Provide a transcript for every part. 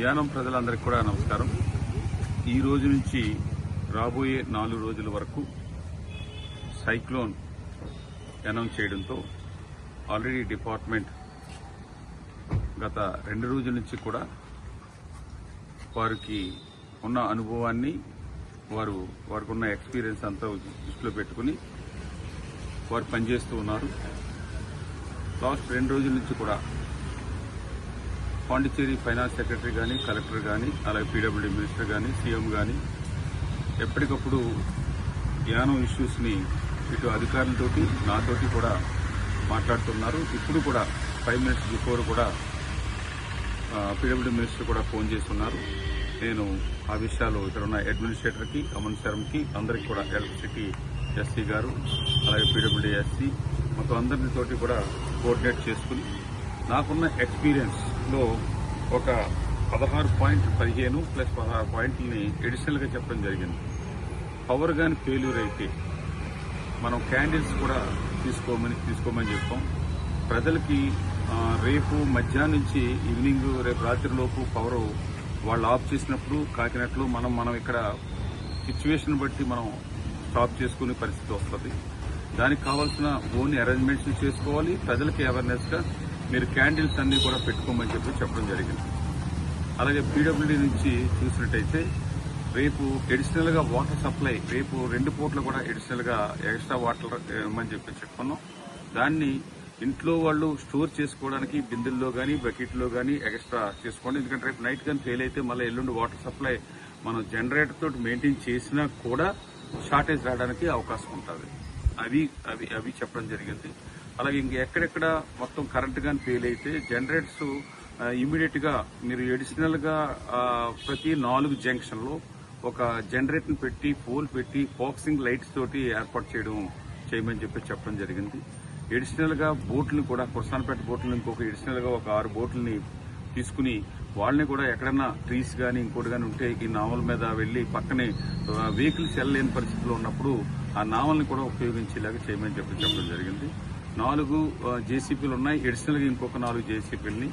యానం ప్రజలందరికీ కూడా నమస్కారం. ఈ రోజు నుంచి రాబోయే నాలుగు రోజుల వరకు సైక్లోన్ అనౌన్స్ చేయడంతో ఆల్రెడీ డిపార్ట్మెంట్ గత రెండు రోజుల నుంచి కూడా వారికి ఉన్న అనుభవాన్ని వారు వారికి ఉన్న ఎక్స్పీరియన్స్ అంతా దృష్టిలో పెట్టుకుని వారు పనిచేస్తూ ఉన్నారు. లాస్ట్ రెండు రోజుల నుంచి కూడా పాండిచ్చేరి ఫైనాన్స్ సెక్రటరీ కానీ కలెక్టర్ కానీ అలాగే పీడబ్ల్యూడీ మినిస్టర్ కానీ సీఎం కానీ ఎప్పటికప్పుడు యానం ఇష్యూస్ని ఇటు అధికారులతోటి నాతోటి కూడా మాట్లాడుతున్నారు. ఇప్పుడు కూడా ఫైవ్ మినిట్స్ బిఫోర్ కూడా పీడబ్ల్యూడీ మినిస్టర్ కూడా ఫోన్ చేస్తున్నారు. నేను ఆ విషయాలు ఇక్కడ ఉన్న అడ్మినిస్ట్రేటర్కి అమన్ శర్మకి అందరికి కూడా ఎలక్ట్రిసిటీ ఎస్సీ గారు అలాగే పీడబ్ల్యూడీ ఎస్సీ మొత్తం అందరితోటి కూడా కోఆర్డినేట్ చేసుకుని నాకున్న ఎక్స్పీరియన్స్ లో ఒక పదహారు పాయింట్ పదిహేను ప్లస్ పదహారు పాయింట్లని ఎడిషనల్గా చెప్పడం జరిగింది. పవర్ కానీ ఫెయిల్యూర్ అయితే మనం క్యాండిల్స్ కూడా తీసుకోమని తీసుకోమని చెప్తాం. ప్రజలకి రేపు మధ్యాహ్నం నుంచి ఈవినింగ్ రేపు రాత్రిలోపు పవర్ వాళ్ళు ఆఫ్ చేసినప్పుడు కాకినట్లు మనం మనం ఇక్కడ సిచ్యువేషన్ బట్టి మనం స్టాప్ చేసుకునే పరిస్థితి వస్తుంది. దానికి కావాల్సిన ఓన్ అరేంజ్మెంట్స్ చేసుకోవాలి. ప్రజలకి అవేర్నెస్గా మీరు క్యాండిల్స్ అన్నీ కూడా పెట్టుకోమని చెప్పి చెప్పడం జరిగింది. అలాగే పీడబ్ల్యూడీ నుంచి చూసినట్టయితే రేపు ఎడిషనల్గా వాటర్ సప్లై రేపు రెండు పూట్ల కూడా ఎడిషనల్గా ఎక్స్ట్రా వాటర్ ఇవ్వమని చెప్పి చెప్పుకున్నాం. దాన్ని ఇంట్లో వాళ్ళు స్టోర్ చేసుకోవడానికి బిందెల్లో కానీ బకెట్లో కానీ ఎక్స్ట్రా చేసుకోండి. ఎందుకంటే రేపు నైట్ కానీ ఫెయిల్ అయితే మళ్ళీ ఎల్లుండి వాటర్ సప్లై మనం జనరేటర్ తోటి మెయింటైన్ చేసినా కూడా షార్టేజ్ రావడానికి అవకాశం ఉంటుంది. అవి అవి అవి చెప్పడం జరిగింది. అలాగే ఇంక ఎక్కడెక్కడ మొత్తం కరెంట్ కానీ ఫెయిల్ అయితే జనరేటర్స్ ఇమీడియట్గా మీరు ఎడిషనల్గా ప్రతి నాలుగు జంక్షన్లో ఒక జనరేటర్ని పెట్టి పోల్ పెట్టి ఫోక్సింగ్ లైట్స్ తోటి ఏర్పాటు చేయడం చేయమని చెప్పి చెప్పడం జరిగింది. ఎడిషనల్గా బోట్లను కూడా కుర్సానపేట బోట్లను ఇంకొక ఎడిషనల్గా ఒక ఆరు బోట్లని తీసుకుని వాళ్ళని కూడా ఎక్కడన్నా ట్రీస్ కానీ ఇంకోటి కానీ ఉంటే ఈ నావల మీద వెళ్ళి పక్కనే వెహికల్స్ వెళ్ళలేని పరిస్థితిలో ఉన్నప్పుడు ఆ నావల్ని కూడా ఉపయోగించేలాగా చేయమని చెప్పి చెప్పడం జరిగింది. నాలుగు జేసీపీలు ఉన్నాయి. ఎడిషనల్గా ఇంకొక నాలుగు జేసీపీలని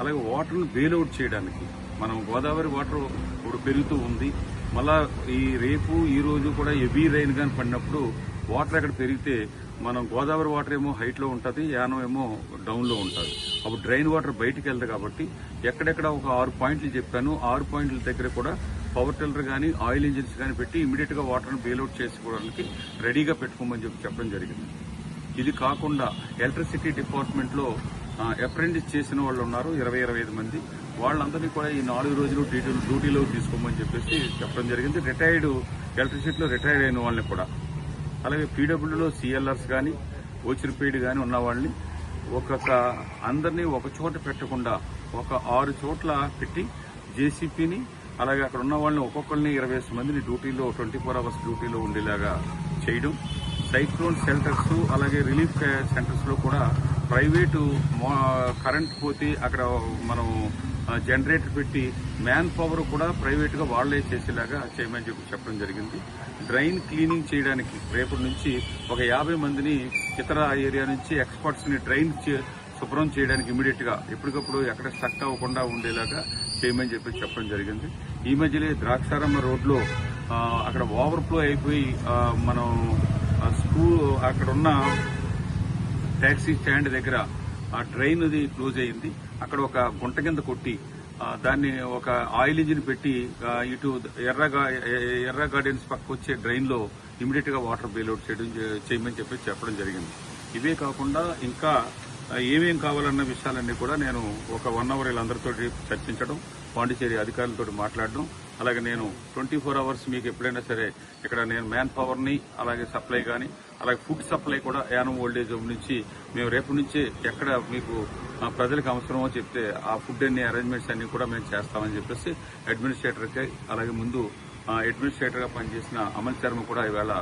అలాగే వాటర్ను బెయిల్అవుట్ చేయడానికి మనం గోదావరి వాటర్ ఇప్పుడు పెరుగుతూ ఉంది. మళ్ళా ఈ రేపు ఈ రోజు కూడా హెవీ రైన్ కానీ పడినప్పుడు వాటర్ ఎక్కడ పెరిగితే మనం గోదావరి వాటర్ ఏమో హైట్లో ఉంటుంది యానం ఏమో డౌన్లో ఉంటుంది. అప్పుడు డ్రైన్ వాటర్ బయటికి వెళ్తుంది కాబట్టి ఎక్కడెక్కడ ఒక ఆరు పాయింట్లు చెప్పాను. ఆరు పాయింట్ల దగ్గర కూడా పవర్ టిల్లర్ కానీ ఆయిల్ ఇంజిన్స్ కానీ పెట్టి ఇమీడియట్గా వాటర్ని వాటర్ను బెయిల్అవుట్ చేసుకోవడానికి రెడీగా పెట్టుకోమని చెప్పి చెప్పడం జరిగింది. ఇది కాకుండా ఎలక్ట్రిసిటీ డిపార్ట్మెంట్లో అప్రెంటిస్ చేసిన వాళ్ళు ఉన్నారు ఇరవై ఇరవై ఐదు మంది. వాళ్ళందరినీ కూడా ఈ నాలుగు రోజులు డ్యూటీలు డ్యూటీలో తీసుకోమని చెప్పేసి చెప్పడం జరిగింది. రిటైర్డ్ ఎలక్ట్రిసిటీలో రిటైర్డ్ అయిన వాళ్ళని కూడా. అలాగే పీడబ్ల్యూలో సిఎల్ఆర్స్ కానీ ఓచిరిపేడ్ కానీ ఉన్న వాళ్ళని ఒక్కొక్క అందరినీ ఒక చోట పెట్టకుండా ఒక ఆరు చోట్ల పెట్టి జేసీపీని అలాగే అక్కడ ఉన్న వాళ్ళని ఒక్కొక్కరిని ఇరవై మందిని డ్యూటీలో ట్వంటీ ఫోర్ అవర్స్ డ్యూటీలో ఉండేలాగా చేయడం. సైక్లోన్ షెల్టర్స్ అలాగే రిలీఫ్ సెంటర్స్లో కూడా ప్రైవేటు కరెంట్ పోతే అక్కడ మనం జనరేటర్ పెట్టి మ్యాన్ పవర్ కూడా ప్రైవేట్గా వాళ్ళే చేసేలాగా చేయమని చెప్పి చెప్పడం జరిగింది. డ్రైన్ క్లీనింగ్ చేయడానికి రేపటి నుంచి ఒక యాభై మందిని ఇతర ఏరియా నుంచి ఎక్స్పర్ట్స్ని డ్రైన్ చే- శుభ్రం చేయడానికి ఇమీడియట్గా ఎప్పటికప్పుడు ఎక్కడ స్టక్ అవ్వకుండా ఉండేలాగా చేయమని చెప్పి చెప్పడం జరిగింది. ఈ మధ్యలో ద్రాక్షారమ్మ రోడ్లో అక్కడ ఓవర్ఫ్లో అయిపోయి మనం స్కూల్ అక్కడ ఉన్న స్టాండ్ దగ్గర ఆ ట్రైన్ అది క్లోజ్ అయింది. అక్కడ ఒక గుంట కింద కొట్టి దాన్ని ఒక ఆయిల్ ఇంజిన్ పెట్టి ఇటు ఎర్రగా ఎర్ర గార్డెన్స్ పక్క వచ్చే డ్రైన్లో ఇమీడియట్గా వాటర్ బెయిల్అవుట్ చేయడం చేయమని చెప్పి చెప్పడం జరిగింది. ఇవే కాకుండా ఇంకా ఏమేం కావాలన్న విషయాలన్నీ కూడా నేను ఒక వన్ అవర్ వీళ్ళందరితో చర్చించడం పాండిచేరి అధికారులతో మాట్లాడడం అలాగే నేను ట్వంటీ ఫోర్ అవర్స్ మీకు ఎప్పుడైనా సరే ఇక్కడ నేను మ్యాన్ పవర్ని అలాగే సప్లై కానీ అలాగే ఫుడ్ సప్లై కూడా యానం ఓల్డేజ్ హోమ్ నుంచి మేము రేపు నుంచే ఎక్కడ మీకు ప్రజలకు అవసరమో చెప్తే ఆ ఫుడ్ అన్ని అరేంజ్మెంట్స్ అన్ని కూడా మేము చేస్తామని చెప్పేసి అడ్మినిస్ట్రేటర్కి అలాగే ముందు అడ్మినిస్ట్రేటర్గా పనిచేసిన అమల్ శర్మ కూడా ఇవాళ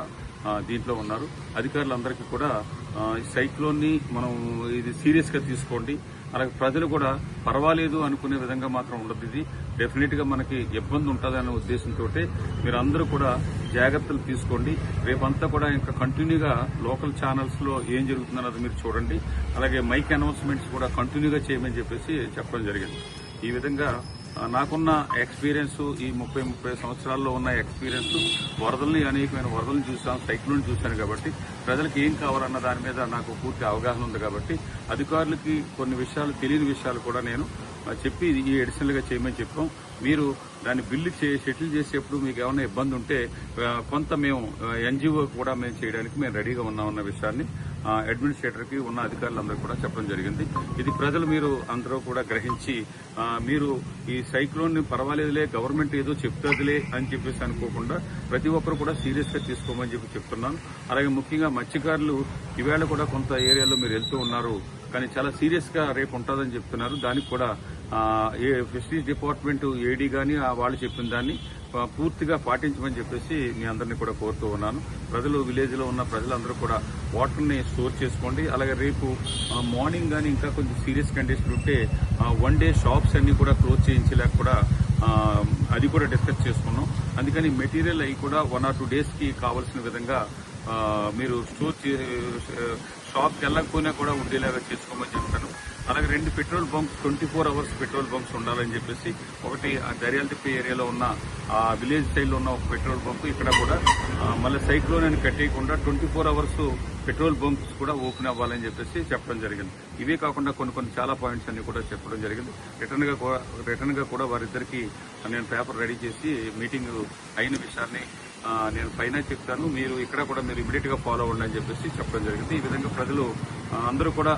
దీంట్లో ఉన్నారు. అధికారులందరికీ కూడా ఆ, సైక్లోన్ని మనం ఇది సీరియస్గా తీసుకోండి. అలాగే ప్రజలు కూడా పర్వాలేదు అనుకునే విధంగా మాత్రం ఉండదు ఇది. డెఫినెట్గా మనకి ఇబ్బంది ఉంటుందనే ఉద్దేశంతో మీరు అందరూ కూడా జాగ్రత్తలు తీసుకోండి. రేపంతా కూడా ఇంకా కంటిన్యూగా లోకల్ ఛానల్స్లో ఏం జరుగుతుందన్నది మీరు చూడండి. అలాగే మైక్ అనౌన్స్మెంట్స్ కూడా కంటిన్యూగా చేయమని చెప్పేసి చెప్పడం జరిగింది. ఈ విధంగా నాకున్న ఎక్స్పీరియన్స్ ఈ ముప్పై ముప్పై సంవత్సరాల్లో ఉన్న ఎక్స్పీరియన్స్ వరదల్ని అనేకమైన వరదలను చూసాను సైక్లోన్ చూశాను కాబట్టి ప్రజలకు ఏం కావాలన్న దాని మీద నాకు పూర్తి అవగాహన ఉంది కాబట్టి అధికారులకి కొన్ని విషయాలు తెలియని విషయాలు కూడా నేను చెప్పి ఈ ఎడిషనల్గా చేయమని చెప్పాం. మీరు దాన్ని బిల్లు చే సెటిల్ చేసేప్పుడు మీకు ఏమైనా ఇబ్బంది ఉంటే కొంత మేము ఎన్జిఓ కూడా మేము చేయడానికి మేము రెడీగా ఉన్నామన్న విషయాన్ని అడ్మినిస్ట్రేటర్కి ఉన్న అధికారులందరూ కూడా చెప్పడం జరిగింది. ఇది ప్రజలు మీరు అందరూ కూడా గ్రహించి మీరు ఈ సైక్లోన్ని పర్వాలేదులే గవర్నమెంట్ ఏదో చెప్తుందిలే అని చెప్పేసి అనుకోకుండా ప్రతి ఒక్కరు కూడా సీరియస్గా తీసుకోమని చెప్పి చెప్తున్నాను. అలాగే ముఖ్యంగా మత్స్యకారులు ఈవేళ కూడా కొంత ఏరియాలో మీరు వెళ్తూ ఉన్నారు. కానీ చాలా సీరియస్గా రేపు ఉంటుందని చెప్తున్నారు. దానికి కూడా ఏ ఫిషరీస్ డిపార్ట్మెంట్ ఏడీ కానీ వాళ్ళు చెప్పిన దాన్ని పూర్తిగా పాటించమని చెప్పేసి మీ అందరినీ కూడా కోరుతూ ఉన్నాను. ప్రజలు విలేజ్లో ఉన్న ప్రజలందరూ కూడా వాటర్ని స్టోర్ చేసుకోండి. అలాగే రేపు మార్నింగ్ కానీ ఇంకా కొంచెం సీరియస్ కండిషన్ ఉంటే వన్ డే షాప్స్ అన్ని కూడా క్లోజ్ చేయించలేక కూడా అది కూడా డిస్కస్ చేసుకున్నాం. అందుకని మెటీరియల్ అవి కూడా వన్ ఆర్ టూ డేస్కి కావాల్సిన విధంగా మీరు స్టోర్ షాప్కి వెళ్ళకపోయినా కూడా ఉండేలాగా చేసుకోమని చెప్తాను. అలాగే రెండు petrol bunks twenty four hours petrol bunks ఉండాలని చెప్పేసి ఒకటి ఆ దర్యాలతిప్పి ఏరియాలో ఉన్న ఆ విలేజ్ సైడ్లో ఉన్న ఒక పెట్రోల్ బంక్ ఇక్కడ కూడా మళ్ళీ సైక్లోన్ అని కట్టేయకుండా twenty four hours petrol bunks కూడా ఓపెన్ అవ్వాలని చెప్పేసి చెప్పడం జరిగింది. ఇవే కాకుండా కొన్ని కొన్ని చాలా పాయింట్స్ అన్ని కూడా చెప్పడం జరిగింది. రిటర్న్గా కూడా రిటర్న్గా కూడా వారిద్దరికి నేను పేపర్ రెడీ చేసి మీటింగ్ అయిన విషయాన్ని నేను పైన చెప్తాను. మీరు ఇక్కడ కూడా మీరు ఇమీడియట్గా ఫాలో అవ్వండి అని చెప్పేసి చెప్పడం జరిగింది. ఈ విధంగా ప్రజలు అందరూ కూడా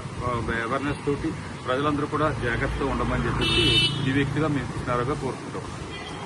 అవేర్నెస్ తోటి ప్రజలందరూ కూడా జాగ్రత్తగా ఉండమని చెప్పేసి ఈ వ్యక్తిగా మేము కృష్ణారావుగా కోరుకుంటాం